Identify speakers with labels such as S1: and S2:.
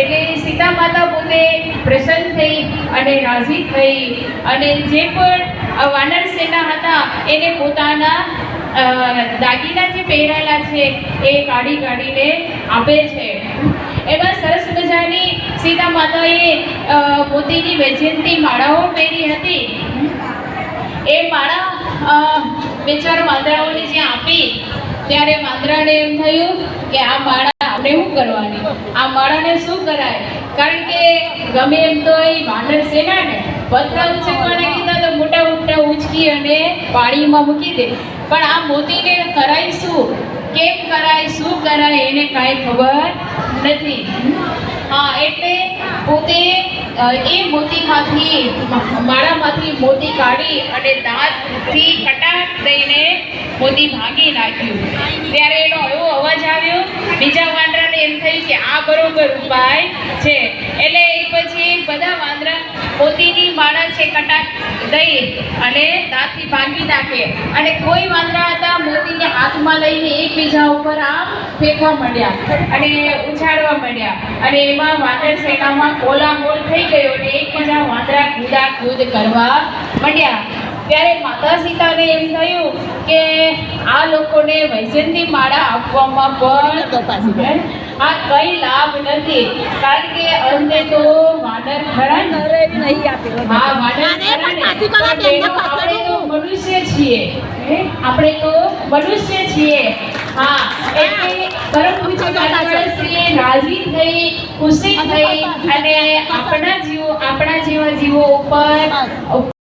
S1: એટલે સીતા માતા પોતે પ્રસન્ન થઈ અને રાજી થઈ અને જે પણ વાનર સેના હતા, એને પોતાના દાગીના જે પહેરેલા છે, એ કાઢી કાઢીને આપે છે. એમાં સરસ મજાની સીતા માતાએ મોતીની વૈજયંતી માળાઓ પહેરી હતી. એ માળા બે ચાર વાંદરાઓને જે આપી, ત્યારે વાંદરાને એમ થયું કે આ માળા આપણે શું કરવાની? આ માળાને શું કરાય? કારણ કે ગમે એમ તો એ વાનર સેના ને પથરા ઉચકવાના કીધા તો મોટા મોટા ઉચકી અને પાણીમાં મૂકી દે. પણ આ મોતીને કરાય શું? કેમ કરાય? શું કરાય? એને કાંઈ ખબર નથી. હા, એટલે પોતે એ મોતીમાંથી માળામાંથી મોતી કાઢી અને દાંતથી કટાટ દઈને મોતી ભાંગી નાખ્યું. ત્યારે એનો અવાજ આવ્યો. બીજા વાંદરાને એમ થયું કે આ બરોબર ઉપાય છે. એટલે એ પછી બધા વાંદરા મોતીની માળા છે કટાટ દઈ અને દાંતથી ભાંગી નાખે. અને કોઈ વાંદરા હતા મોતીને હાથમાં લઈને એકબીજા ઉપર આમ ફેંકવા માંડ્યા અને ઉછાળવા માંડ્યા. અને એમાં વાંદર શેકામાં કોલામોલ થઈ ગયો અને એકબીજા વાંદરા કૂદા કૂદ કરવા માંડ્યા. ત્યારે માતા સીતાને એમ થયું કે આ લોકોને વૈજયંતી માળા આપવામાં પણ આ કઈ લાભ નથી. કારણ કે અંતે તો વાનર આપણે તો મનુષ્ય છીએ. આપણે તો મનુષ્ય છીએ. હા એટલે પરમ પૂજ્ય કાનાવાળાશ્રીએ રાજી થઈ ખુશી થઈ અને આપણા જીવો આપણા જેવા જીવો ઉપર